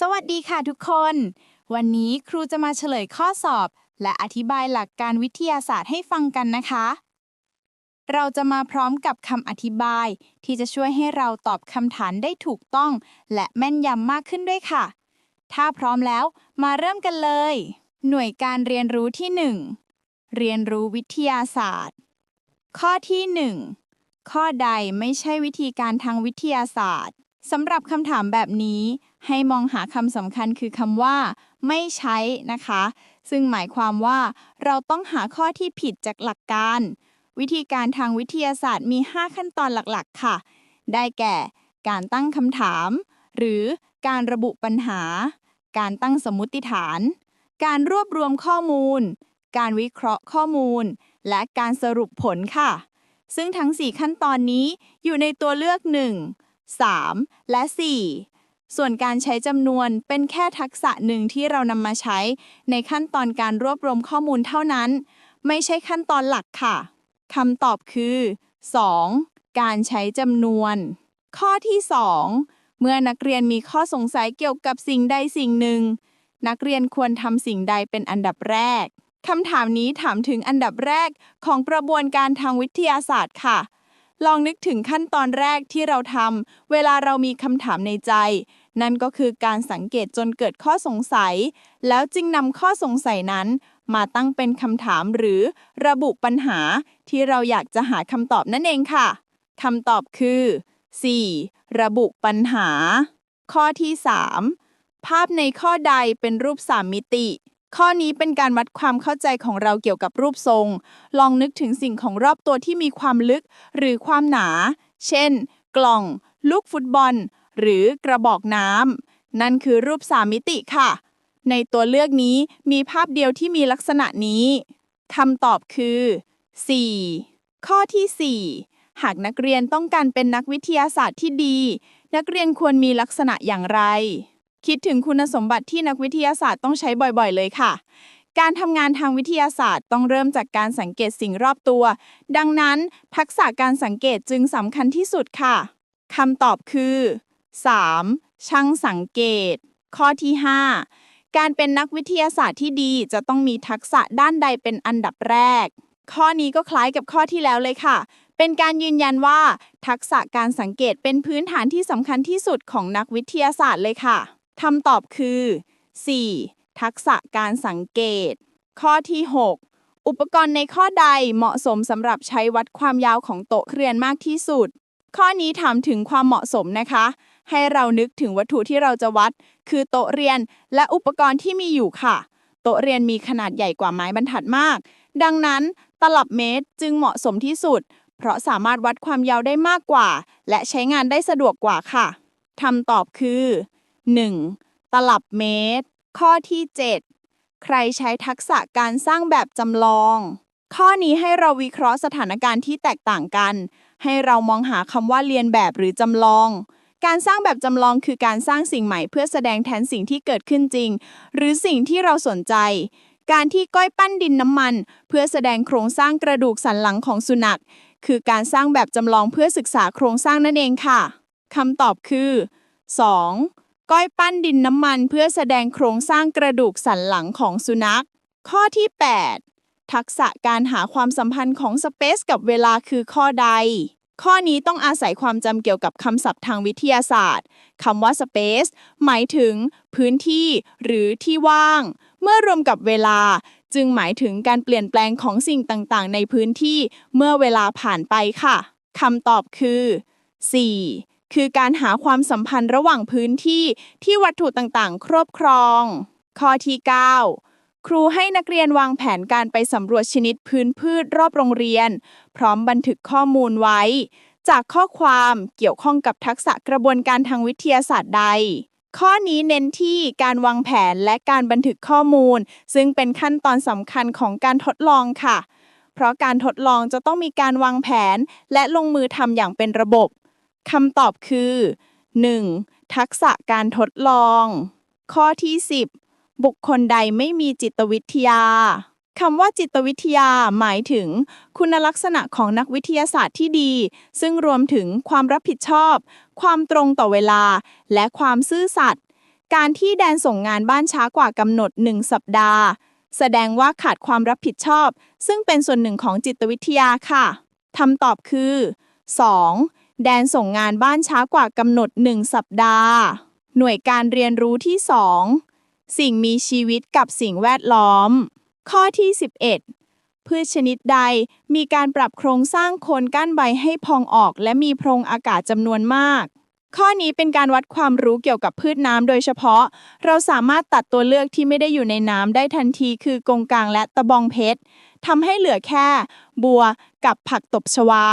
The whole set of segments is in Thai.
สวัสดีค่ะทุกคน วันนี้ครูจะมาเฉลยข้อสอบ และอธิบายหลักการวิทยาศาสตร์ให้ฟังกันนะคะ เราจะมาพร้อมกับคำอธิบาย ที่จะช่วยให้เราตอบคำถามได้ถูกต้อง และแม่นยำมากขึ้นด้วยค่ะ ถ้าพร้อมแล้วมาเริ่มกันเลย หน่วยการเรียนรู้ที่ 1 เรียนรู้วิทยาศาสตร์ ข้อที่ 1 ข้อใดไม่ใช่วิธีการทางวิทยาศาสตร์สำหรับคำถามแบบนี้ ให้มองหาคำสำคัญคือคำว่า ไม่ใช้นะคะ ซึ่งหมายความว่า เราต้องหาข้อที่ผิดจากหลักการ วิธีการทางวิทยาศาสตร์มี 5 ขั้นตอนหลักๆ ค่ะ ได้แก่ การตั้งคำถาม หรือการระบุปัญหา การตั้งสมมติฐาน การรวบรวมข้อมูล การวิเคราะห์ข้อมูล และการสรุปผลค่ะ ซึ่งทั้ง 4 ขั้นตอนนี้อยู่ในตัวเลือก 1 3 และ 4 ส่วนการใช้จำนวนเป็นแค่ทักษะหนึ่งที่เรานำมาใช้ ในขั้นตอนการรวบรวมข้อมูลเท่านั้น ไม่ใช่ขั้นตอนหลักค่ะคำตอบคือ 2. การใช้จำนวน ข้อที่ 2 เมื่อนักเรียนมีข้อสงสัยเกี่ยวกับสิ่งใดสิ่งหนึ่ง นักเรียนควรทำสิ่งใดเป็นอันดับแรกคำถามนี้ถามถึงอันดับแรกของกระบวนการทางวิทยาศาสตร์ค่ะ ลองนึกถึงขั้นตอนแรกที่เราทำเวลาเรามีคำถามในใจ นั่นก็คือการสังเกตจนเกิดข้อสงสัย แล้วจึงนำข้อสงสัยนั้น มาตั้งเป็นคำถามหรือระบุปัญหาที่เราอยากจะหาคำตอบนั่นเองค่ะคำตอบคือ 4. ระบุปัญหา ข้อที่ 3 ภาพในข้อใดเป็นรูปสามมิติ ข้อนี้เป็นการวัดความเข้าใจของเราเกี่ยวกับรูปทรง ลองนึกถึงสิ่งของรอบตัวที่มีความลึก หรือความหนา เช่น กล่อง ลูกฟุตบอล หรือกระบอกน้ำ นั่นคือรูปสามมิติค่ะ ในตัวเลือกนี้มีภาพเดียวที่มีลักษณะนี้คำตอบคือ 4. ข้อที่ 4 หากนักเรียนต้องการเป็นนักวิทยาศาสตร์ที่ดี นักเรียนควรมีลักษณะอย่างไร คิดถึงคุณสมบัติที่นักวิทยาศาสตร์ต้องใช้บ่อยๆ เลยค่ะ การทำงานทางวิทยาศาสตร์ต้องเริ่มจากการสังเกตสิ่งรอบตัว ดังนั้น ทักษะการสังเกตจึงสำคัญที่สุดค่ะคำตอบคือ 3. ช่างสังเกต ข้อที่ 5 การเป็นนักวิทยาศาสตร์ที่ดีจะต้องมีทักษะด้านใดเป็นอันดับแรก ข้อนี้ก็คล้ายกับข้อที่แล้วเลยค่ะ เป็นการยืนยันว่า ทักษะการสังเกตเป็นพื้นฐานที่สำคัญที่สุดของนักวิทยาศาสตร์เลยค่ะ คำตอบคือ 4. ทักษะการสังเกต ข้อที่ 6 อุปกรณ์ในข้อใดเหมาะสมสำหรับใช้วัดความยาวของโต๊ะเรียนมากที่สุด ข้อนี้ถามถึงความเหมาะสมนะคะ ให้เรานึกถึงวัตถุที่เราจะวัด คือโต๊ะเรียนและอุปกรณ์ที่มีอยู่ค่ะ โต๊ะเรียนมีขนาดใหญ่กว่าไม้บรรทัดมาก ดังนั้นตลับเมตรจึงเหมาะสมที่สุด เพราะสามารถวัดความยาวได้มากกว่า และใช้งานได้สะดวกกว่าค่ะคำตอบคือ 1. ตลับเมตร ข้อที่ 7 ใครใช้ทักษะการสร้างแบบจำลอง ข้อนี้ให้เราวิเคราะห์สถานการณ์ที่แตกต่างกัน ให้เรามองหาคำว่าเรียนแบบหรือจำลองการสร้างแบบจำลองคือการสร้างสิ่งใหม่เพื่อแสดงแทนสิ่งที่เกิดขึ้นจริง หรือสิ่งที่เราสนใจ การที่ก้อยปั้นดินน้ำมัน เพื่อแสดงโครงสร้างกระดูกสันหลังของสุนัข คือการสร้างแบบจำลองเพื่อศึกษาโครงสร้างนั่นเองค่ะคำตอบคือ 2. ก้อยปั้นดินน้ำมันเพื่อแสดงโครงสร้างกระดูกสันหลังของสุนัข ข้อที่ 8 ทักษะการหาความสัมพันธ์ของสเปซกับเวลาคือข้อใด ข้อนี้ต้องอาศัยความจำเกี่ยวกับคำศัพท์ทางวิทยาศาสตร์คำว่า space หมายถึง พื้นที่ หรือที่ว่าง เมื่อรวมกับเวลา จึงหมายถึงการเปลี่ยนแปลงของสิ่งต่างๆ ในพื้นที่ เมื่อเวลาผ่านไปค่ะคำตอบคือ 4. คือการหาความสัมพันธ์ระหว่างพื้นที่ที่วัตถุต่างๆ ครอบครอง ข้อที่ 9 ครูให้นักเรียนวางแผนการไปสำรวจชนิดพื้นพืชรอบโรงเรียน พร้อมบันทึกข้อมูลไว้ จากข้อความเกี่ยวข้องกับทักษะกระบวนการทางวิทยาศาสตร์ใดข้อนี้เน้นที่การวางแผนและการบันทึกข้อมูล ซึ่งเป็นขั้นตอนสำคัญของการทดลองค่ะ เพราะการทดลองจะต้องมีการวางแผนและลงมือทำอย่างเป็นระบบ คำตอบคือ 1. ทักษะการทดลอง ข้อที่ 10 บุคคลใดไม่มีจิตวิทยาคำว่าจิตวิทยาหมายถึง คุณลักษณะของนักวิทยาศาสตร์ที่ดี ซึ่งรวมถึงความรับผิดชอบ ความตรงต่อเวลา และความซื่อสัตย์ การที่แดนส่งงานบ้านช้ากว่ากำหนด 1 สัปดาห์ แสดงว่าขาดความรับผิดชอบ ซึ่งเป็นส่วนหนึ่งของจิตวิทยาค่ะคำตอบคือ 2. แดนส่งงานบ้านช้ากว่ากำหนด 1 สัปดาห์ หน่วยการเรียนรู้ที่ 2 สิ่งมีชีวิตกับสิ่งแวดล้อม ข้อที่ 11 พืชชนิดใดมีการปรับโครงสร้างโคนก้านใบให้พองออก และมีโพรงอากาศจำนวนมาก ข้อนี้เป็นการวัดความรู้เกี่ยวกับพืชน้ำโดยเฉพาะ เราสามารถตัดตัวเลือกที่ไม่ได้อยู่ในน้ำได้ทันทีคือกงกลางและตะบองเพชรทำให้เหลือแค่ บัวกับผักตบชวา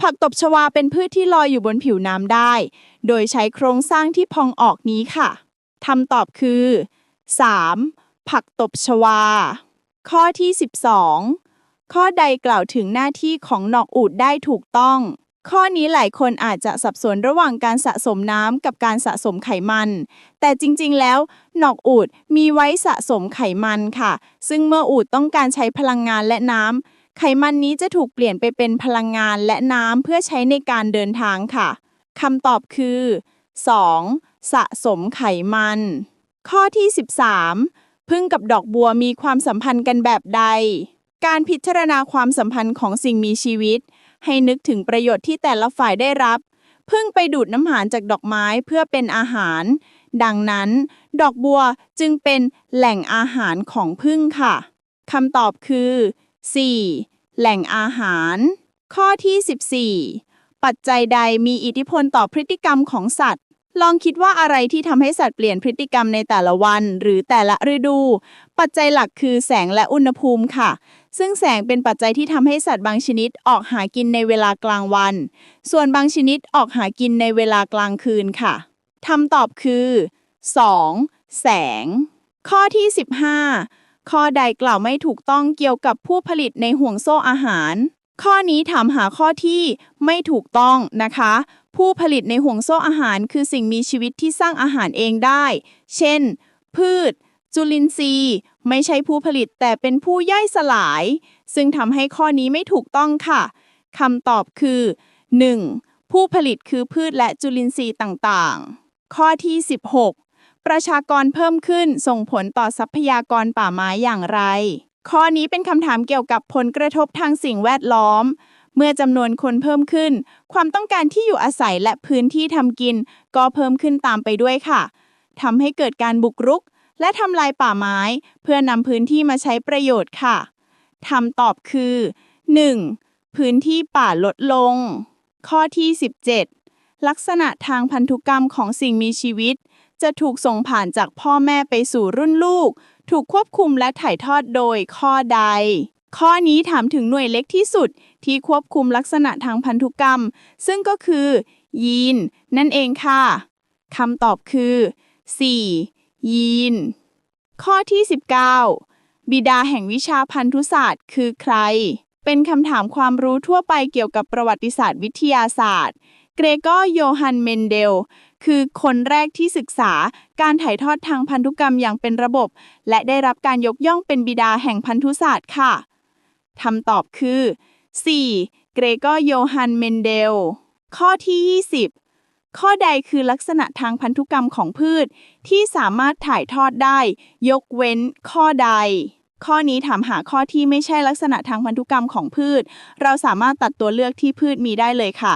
ผักตบชวาเป็นพืชที่ลอยอยู่บนผิวน้ำได้ โดยใช้โครงสร้างที่พองออกนี้ค่ะคำตอบคือ 3. ผักตบชวา ข้อที่ 12 ข้อใดกล่าวถึงหน้าที่ของหนอกอูดได้ถูกต้อง ข้อนี้หลายคนอาจจะสับสนระหว่างการสะสมน้ำกับการสะสมไขมัน แต่จริงๆ แล้ว หนอกอูดมีไว้สะสมไขมันค่ะ ซึ่งเมื่ออูดต้องการใช้พลังงานและน้ำ ไขมันนี้จะถูกเปลี่ยนไปเป็นพลังงานและน้ำเพื่อใช้ในการเดินทางค่ะคำตอบคือ 2. สะสมไขมัน ข้อที่ 13 พึ่งกับดอกบัวมีความสัมพันธ์กันแบบใด การพิจารณาความสัมพันธ์ของสิ่งมีชีวิต ให้นึกถึงประโยชน์ที่แต่ละฝ่ายได้รับ พึ่งไปดูดน้ำหานจากดอกไม้เพื่อเป็นอาหาร ดังนั้น ดอกบัวจึงเป็นแหล่งอาหารของพึ่งค่ะคำตอบคือ 4. แหล่งอาหาร ข้อที่ 14 ปัจจัยใดมีอิทธิพลต่อพฤติกรรมของสัตว์ ลองคิดว่าอะไรที่ทำให้สัตว์เปลี่ยนพฤติกรรมในแต่ละวัน หรือแต่ละฤดู ปัจจัยหลักคือแสงและอุณหภูมิค่ะ ซึ่งแสงเป็นปัจจัยที่ทำให้สัตว์บางชนิดออกหากินในเวลากลางวัน ส่วนบางชนิดออกหากินในเวลากลางคืนค่ะคำตอบคือ 2. แสง ข้อที่ 15 ข้อใดกล่าวไม่ถูกต้องเกี่ยวกับผู้ผลิตในห่วงโซ่อาหาร ข้อนี้ถามหาข้อที่ไม่ถูกต้องนะคะ ผู้ผลิตในห่วงโซ่อาหาร คือสิ่งมีชีวิตที่สร้างอาหารเองได้ เช่น พืช จุลินทรีย์ ไม่ใช่ผู้ผลิตแต่เป็นผู้ย่อยสลาย ซึ่งทำให้ข้อนี้ไม่ถูกต้องค่ะคำตอบคือ 1. ผู้ผลิตคือพืชและจุลินทรีย์ต่างๆ ข้อที่ 16 ประชากรเพิ่มขึ้นส่งผลต่อทรัพยากรป่าไม้อย่างไร ข้อนี้เป็นคำถามเกี่ยวกับผลกระทบทางสิ่งแวดล้อม เมื่อจำนวนคนเพิ่มขึ้น ความต้องการที่อยู่อาศัยและพื้นที่ทำกิน ก็เพิ่มขึ้นตามไปด้วยค่ะทำให้เกิดการบุกรุก และทำลายป่าไม้ เพื่อนำพื้นที่มาใช้ประโยชน์ค่ะคำตอบคือ 1. พื้นที่ป่าลดลง ข้อที่ 17 ลักษณะทางพันธุกรรมของสิ่งมีชีวิต จะถูกส่งผ่านจากพ่อแม่ไปสู่รุ่นลูก ถูกควบคุมและถ่ายทอดโดยข้อใด ข้อนี้ถามถึงหน่วยเล็กที่สุด ที่ควบคุมลักษณะทางพันธุกรรม ซึ่งก็คือ ยีน นั่นเองค่ะคำตอบคือ 4. ยีน ข้อที่ 19 บิดาแห่งวิชาพันธุศาสตร์ คือใคร เป็นคำถามความรู้ทั่วไปเกี่ยวกับประวัติศาสตร์วิทยาศาสตร์ เกรกอโยฮันเมนเดล คือคนแรกที่ศึกษาการถ่ายทอดทางพันธุกรรมอย่างเป็นระบบ และได้รับการยกย่องเป็นบิดาแห่งพันธุศาสตร์ค่ะคำตอบคือ 4. เกรกอร์โยฮันเมนเดล ข้อที่ 20 ข้อใดคือลักษณะทางพันธุกรรมของพืช ที่สามารถถ่ายทอดได้ ยกเว้นข้อใด ข้อนี้ถามหาข้อที่ไม่ใช่ลักษณะทางพันธุกรรมของพืช เราสามารถตัดตัวเลือกที่พืชมีได้เลยค่ะ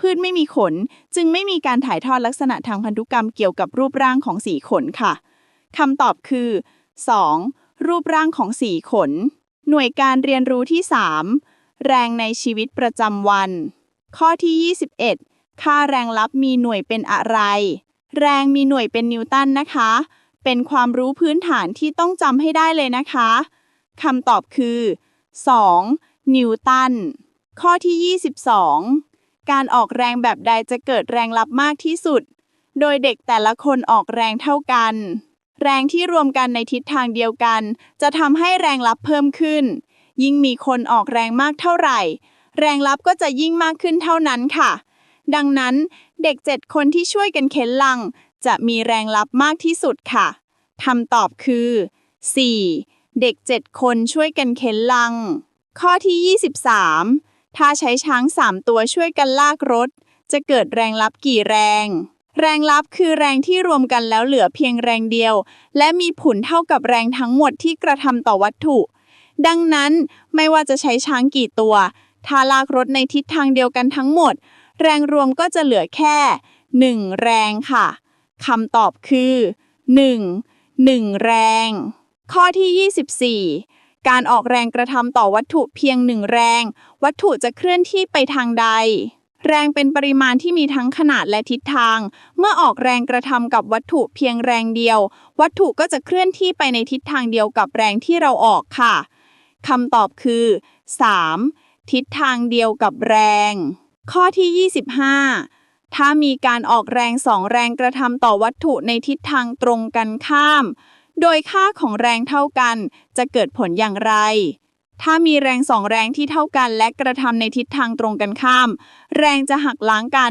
พืชไม่มีขน จึงไม่มีการถ่ายทอดลักษณะทางพันธุกรรมเกี่ยวกับรูปร่างของสีขนค่ะคำตอบคือ 2. รูปร่างของสีขน หน่วยการเรียนรู้ที่ 3 แรงในชีวิตประจำวัน ข้อที่ 21 ค่าแรงลับมีหน่วยเป็นอะไร แรงมีหน่วยเป็นนิวตันนะคะ เป็นความรู้พื้นฐานที่ต้องจำให้ได้เลยนะคะคำตอบคือ 2. นิวตัน ข้อที่ 22 การออกแรงแบบใดจะเกิดแรงลับมากที่สุด โดยเด็กแต่ละคนออกแรงเท่ากัน แรงที่รวมกันในทิศทางเดียวกัน จะทำให้แรงลับเพิ่มขึ้น ยิ่งมีคนออกแรงมากเท่าไหร่ แรงลับก็จะยิ่งมากขึ้นเท่านั้นค่ะ ดังนั้นเด็ก 7 คนที่ช่วยกันเข็นลัง จะมีแรงลับมากที่สุดค่ะคำตอบคือ 4. เด็ก 7 คนช่วยกันเข็นลัง ข้อที่ 23 ถ้าใช้ช้าง3ตัวช่วยกันลากรถ จะเกิดแรงลับกี่แรง แรงลับคือแรงที่รวมกันแล้วเหลือเพียงแรงเดียว และมีผลเท่ากับแรงทั้งหมดที่กระทำต่อวัตถุ ดังนั้นไม่ว่าจะใช้ช้างกี่ตัว ถ้าลากรถในทิศทางเดียวกันทั้งหมด แรงรวมก็จะเหลือแค่ 1 แรงค่ะคำตอบคือ 1. 1 แรง ข้อที่ 24 การออกแรงกระทำต่อวัตถุเพียงหนึ่งแรง วัตถุจะเคลื่อนที่ไปทางใด แรงเป็นปริมาณที่มีทั้งขนาดและทิศทาง เมื่อออกแรงกระทำกับวัตถุเพียงแรงเดียว วัตถุก็จะเคลื่อนที่ไปในทิศทางเดียวกับแรงที่เราออกค่ะคำตอบคือ 3. ทิศทางเดียวกับแรง ข้อที่ 25ถ้ามีการออกแรงสองแรงกระทำต่อวัตถุในทิศทางตรงกันข้าม โดยค่าของแรงเท่ากัน จะเกิดผลอย่างไร ถ้ามีแรงสองแรงที่เท่ากันและกระทำในทิศทางตรงกันข้าม แรงจะหักล้างกัน